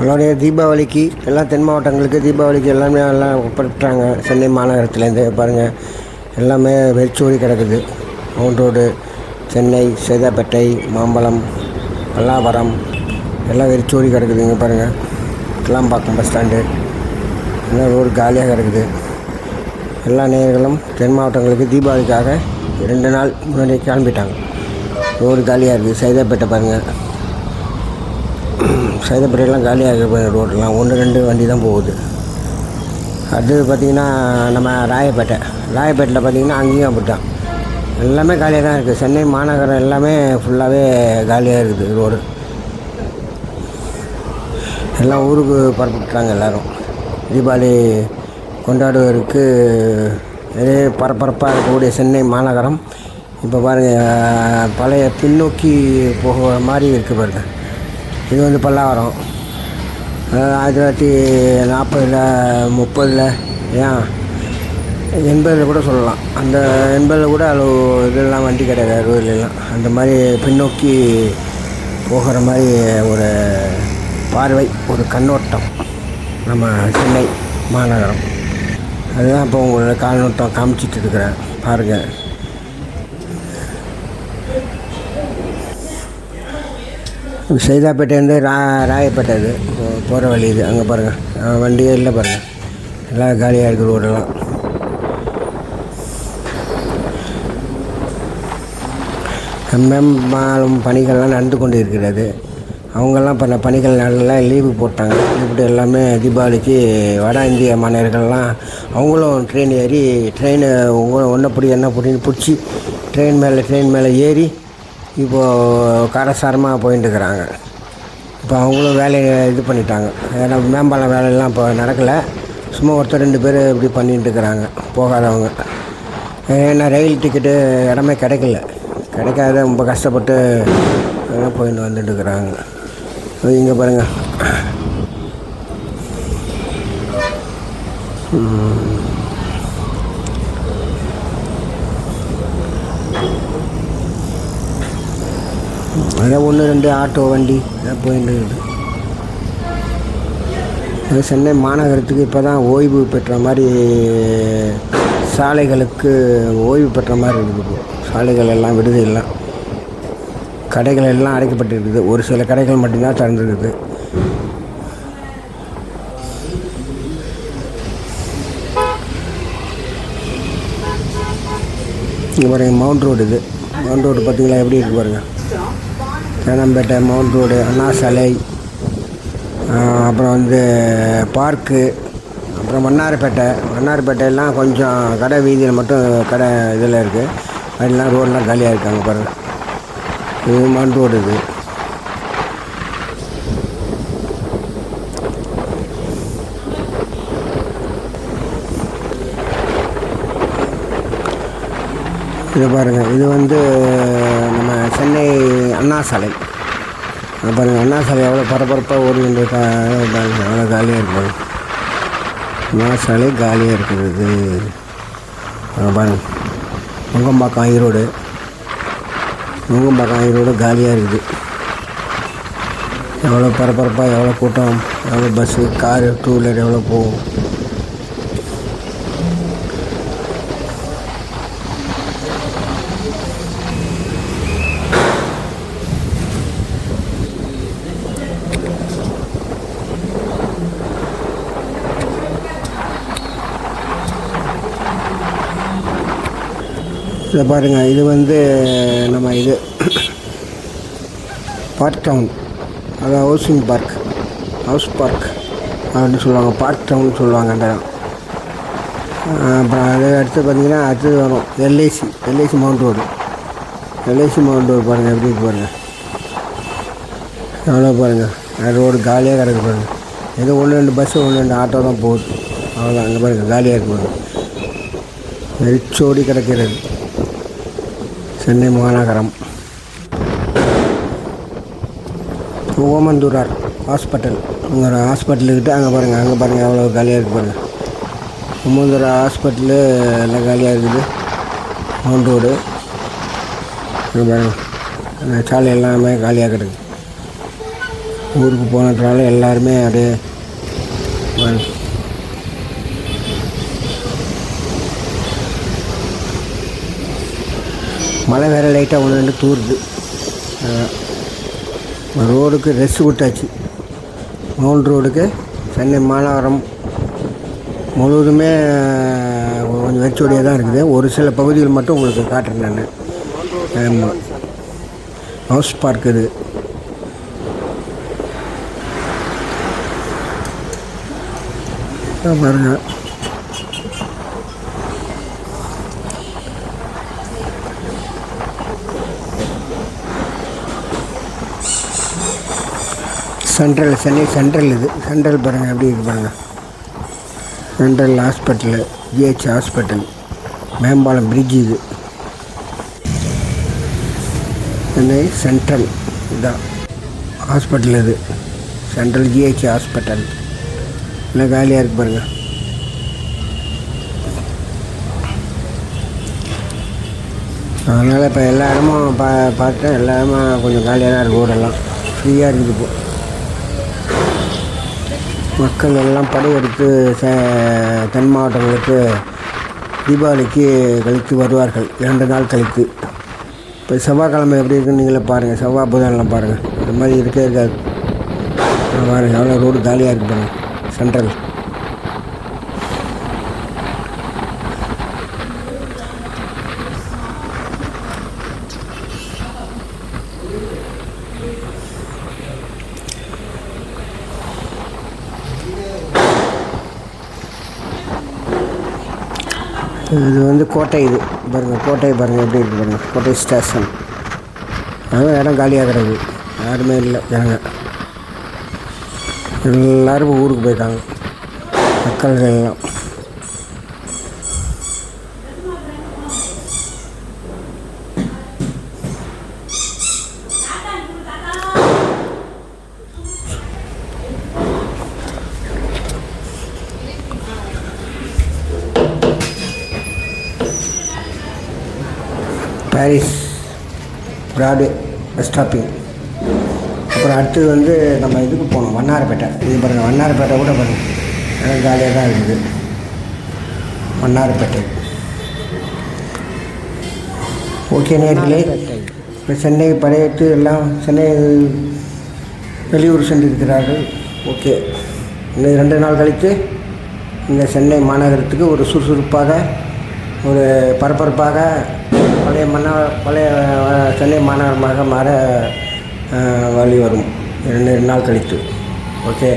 நம்மளுடைய தீபாவளிக்கு எல்லா தென் மாவட்டங்களுக்கு தீபாவளிக்கு எல்லாமே எல்லாம் ஒப்படைட்டாங்க சென்னை மாநகரத்துலேருந்து பாருங்கள் எல்லாமே வெறிச்சோடி கிடக்குது. மவுண்ட் ரோடு சென்னை சேதாப்பேட்டை மாம்பழம் பல்லாவரம் எல்லாம் வெறிச்சோடி கிடக்குதுங்க பாருங்கள் கிளாம்பாக்கம் பஸ் ஸ்டாண்டு. எல்லாம் ரோடு காலியாக கிடக்குது. எல்லா நேயர்களும் தென் மாவட்டங்களுக்கு தீபாவளிக்காக ரெண்டு நாள் முன்னாடி கிளம்பிட்டாங்க. ரோடு காலியாக இருக்குது. சைதாப்பேட்டை பாருங்கள் சைதப்பட்டியெல்லாம் காலியாக இருக்குது ரோடெல்லாம். ஒன்று ரெண்டு வண்டி தான் போகுது. அடுத்தது பார்த்திங்கன்னா நம்ம ராயப்பேட்டை. ராயப்பேட்டையில் பார்த்திங்கன்னா அங்கேயும் அப்படித்தான். எல்லாமே காலியாக தான் இருக்குது சென்னை மாநகரம் எல்லாமே ஃபுல்லாகவே காலியாக இருக்குது ரோடு. எல்லாம் ஊருக்கு பரப்பிட்டாங்க எல்லோரும். தீபாவளி கொண்டாடுவதற்கு இதே பரபரப்பாக இருக்கக்கூடிய சென்னை மாநகரம். இப்போ பாருங்கள் பழைய பின்னோக்கி போகிற மாதிரி இருக்குது பாருங்கள் இது வந்து பல்லாவரம். ஆயிரத்தி தொள்ளாயிரத்தி நாற்பதில் முப்பதில் ஏன் எண்பதில் கூட சொல்லலாம். அந்த எண்பதில் கூட அளவு இதெல்லாம் வண்டி கிடையாது அறுபதுலாம் அந்த மாதிரி பின்னோக்கி போகிற மாதிரி ஒரு பார்வை ஒரு கண்ணோட்டம் நம்ம சென்னை மாநகரம். அதுதான் இப்போ உங்களோட கால்நோட்டம் காமிச்சிட்டு இருக்கிறேன். பாருங்கள் சைதாப்பேட்டையிலேருந்து ரா ராயப்பேட்டை இது. போகிற வழி இது. அங்கே பாருங்கள் வண்டியே இல்லை பாருங்கள் எல்லாம் காலியாக இருக்குது ரோடெல்லாம். மேம்பாலும் பணிகள்லாம் நடந்து கொண்டு இருக்கிறது அவங்கெல்லாம் பண்ண பணிகள் நல்லா லீவு போட்டாங்க. இப்படி எல்லாமே தீபாவளிக்கு வட இந்திய மாணவர்கள்லாம் அவங்களும் ட்ரெயின் ஏறி ட்ரெயினு ஒன்றை பிடி என்ன பிடின்னு பிடிச்சி ட்ரெயின் மேலே ட்ரெயின் மேலே ஏறி இப்போது காரசாரமாக போயிட்டு இருக்கிறாங்க இப்போ அவங்களும் வேலையை இது பண்ணிட்டாங்க. ஏன்னா மேம்பாலம் வேலையெல்லாம் இப்போ நடக்கலை. சும்மா ஒருத்தர் ரெண்டு பேர் இப்படி பண்ணிட்டு இருக்கிறாங்க போகாதவங்க. ஏன்னா ரயில் டிக்கெட்டு இடமே கிடைக்கல. கிடைக்காத ரொம்ப கஷ்டப்பட்டு எல்லாம் போயிட்டு வந்துட்டு இருக்கிறாங்க இங்கே பாருங்கள் அதான் ஒன்று ரெண்டு ஆட்டோ வண்டி எல்லாம் போயிட்டு இருக்குது. அது சென்னை மாநகரத்துக்கு இப்போ தான் ஓய்வு பெற்ற மாதிரி சாலைகளுக்கு ஓய்வு பெற்ற மாதிரி இருக்குது சாலைகள் எல்லாம் விடுதி எல்லாம் கடைகள் எல்லாம் அடைக்கப்பட்டிருக்குது. ஒரு சில கடைகள் மட்டும்தான் திறந்துருக்குது. இங்கே பாருங்கள் மவுண்ட் ரோடு இது. மவுண்ட் ரோடு பார்த்தீங்களா? எப்படி இருக்குது பாருங்கள் சேனம்பேட்டை மவுண்ட் ரோடு அண்ணா சாலை அப்புறம் வந்து பார்க்கு அப்புறம் மன்னார்பேட்டை. மன்னார்பேட்டையெல்லாம் கொஞ்சம் கடை வீதியில் மட்டும் கடை இதில் இருக்குது அதெல்லாம் ரோடெலாம் காலியாக இருக்காங்க பாருங்கள் இது மண் ரோடு இது. இது பாருங்கள் இது வந்து நம்ம சென்னை அண்ணா சாலை. பாருங்கள் அண்ணா சாலை எவ்வளோ பரபரப்பாக ஓடுகின்ற கா பாருங்க எவ்வளோ காலியாக இருக்கு அண்ணா சாலை காலியாக இருக்குது. பாருங்கள் முங்கம்பாக்கம் ஈரோடு முங்கம்பாக்கம் ஈரோடு காலியாக இருக்குது. எவ்வளோ பரபரப்பாக எவ்வளோ கூட்டம் எவ்வளோ பஸ்ஸு காரு டூ வீலர் எவ்வளோ போகும். இதை பாருங்கள் இது வந்து நம்ம இது. பார்க் டவுன் அதாவது ஹவுசிங் பார்க் ஹவுஸ் பார்க் அப்படின்னு சொல்லுவாங்க. பார்க் டவுன் சொல்லுவாங்க அந்த இடம். அப்புறம் அதை அடுத்து பார்த்தீங்கன்னா அடுத்தது வரும். LIC LIC mount road LIC mount road பாருங்கள் எப்படி இருக்கு பாருங்கள் எவ்வளோ பாருங்கள் ரோடு காலியாக கிடக்கு பாருங்கள் ஏதோ ஒன்று ரெண்டு பஸ்ஸு ஒன்று ரெண்டு ஆட்டோ தான் போகுது. அவ்வளோதான் அங்கே பாருங்கள் காலியாக இருக்கு பாருங்கள் வெறிச்சோடி கிடக்கிறது. சென்னை மாநகரம். ஓமந்தூரார் ஹாஸ்பிட்டல். அங்கே ஹாஸ்பிட்டலுக்கிட்ட அங்கே பாருங்கள் அங்கே பாருங்கள் எவ்வளோ காலியாக இருக்குது பாருங்கள் ஓமந்தூரா ஹாஸ்பிட்டலு எல்லாம் காலியாக இருக்குது. மவுண்ட் ரோடு அங்கே பாருங்கள் சாலை எல்லாமே காலியாக கிடக்கு. ஊருக்கு போனதுனால எல்லாருமே அப்படியே மழை வேறு லைட்டாக ஒன்று ரெண்டு தூருது. ரோடுக்கு ரெஸ்ட் விட்டாச்சு மவுண்ட் ரோடுக்கு சென்னை மாநகரம் முழுவதுமே கொஞ்சம் வெறிச்சோடியாக தான் இருக்குது. ஒரு சில பகுதிகள் மட்டும் உங்களுக்கு காட்டுறேன் நான். ஆமாம் ஹவுஸ் பார்க் இது. பாருங்கள் சென்ட்ரல் சென்னை சென்ட்ரல் இது. சென்ட்ரல் பாருங்கள் எப்படி இருக்கு பாருங்கள் சென்ட்ரல் ஹாஸ்பிட்டலு ஜிஹெச் ஹாஸ்பிட்டல் மேம்பாலம் பிரிட்ஜ் இது. சென்னை சென்ட்ரல் இதுதான் ஹாஸ்பிட்டல் இது. Central GH hospital. நல்லா காலியாக இருக்கு பாருங்கள் அதனால் இப்போ எல்லா இடமும் பா பார்த்தேன் எல்லா இடமும் கொஞ்சம் காலியாக தான் இருக்குது ஊரெல்லாம் ஃப்ரீயாக இருக்குது இப்போது மக்கள் எல்லாம் படையெடுத்து ச தென் மாவட்டங்களுக்கு தீபாவளிக்கு கழித்து வருவார்கள். இரண்டு நாள் கழித்து. இப்போ செவ்வாய்க்கிழமை எப்படி இருக்குன்னு நீங்களே பாருங்கள் செவ்வாய் புதனெலாம் பாருங்கள் இந்த மாதிரி இருக்கே இருக்காது. பாருங்கள் எவ்வளோ ரோடு காலியாக இருக்குது பாருங்கள் சென்ட்ரல் இது வந்து கோட்டை இது. பாருங்கள் கோட்டை பாருங்கள் எப்படி இருக்குது பாருங்கள் கோட்டை ஸ்டேஷன். அதான் இடம் காலியாக கிடக்கு. யாருமே இல்லை ஜனங்க. எல்லோரும் ஊருக்கு போயிருக்காங்க. மக்கள்கள் எல்லாம். பாரிஸ் பிராடு பஸ் ஸ்டாப்பிங் அப்புறம் அடுத்தது வந்து நம்ம இதுக்கு போனோம் வண்ணாரப்பேட்டை. இது பாருங்கள் வண்ணாரப்பேட்டை கூட பாருங்கள் ஜாலியாக தான் இருக்குது. வண்ணாரப்பேட்டை. ஓகே நேர்களே இப்போ சென்னை படையெட்டு எல்லாம் சென்னை வெளியூர் சென்றிருக்கிறார்கள். ஓகே. இன்னும் ரெண்டு நாள் கழித்து இந்த சென்னை மாநகரத்துக்கு ஒரு சுறுசுறுப்பாக ஒரு பரபரப்பாக பழைய மன்னா பழைய சென்னை மாநகரமாக மாற வழி வரும். இரண்டு நாள் கழித்து. ஓகே?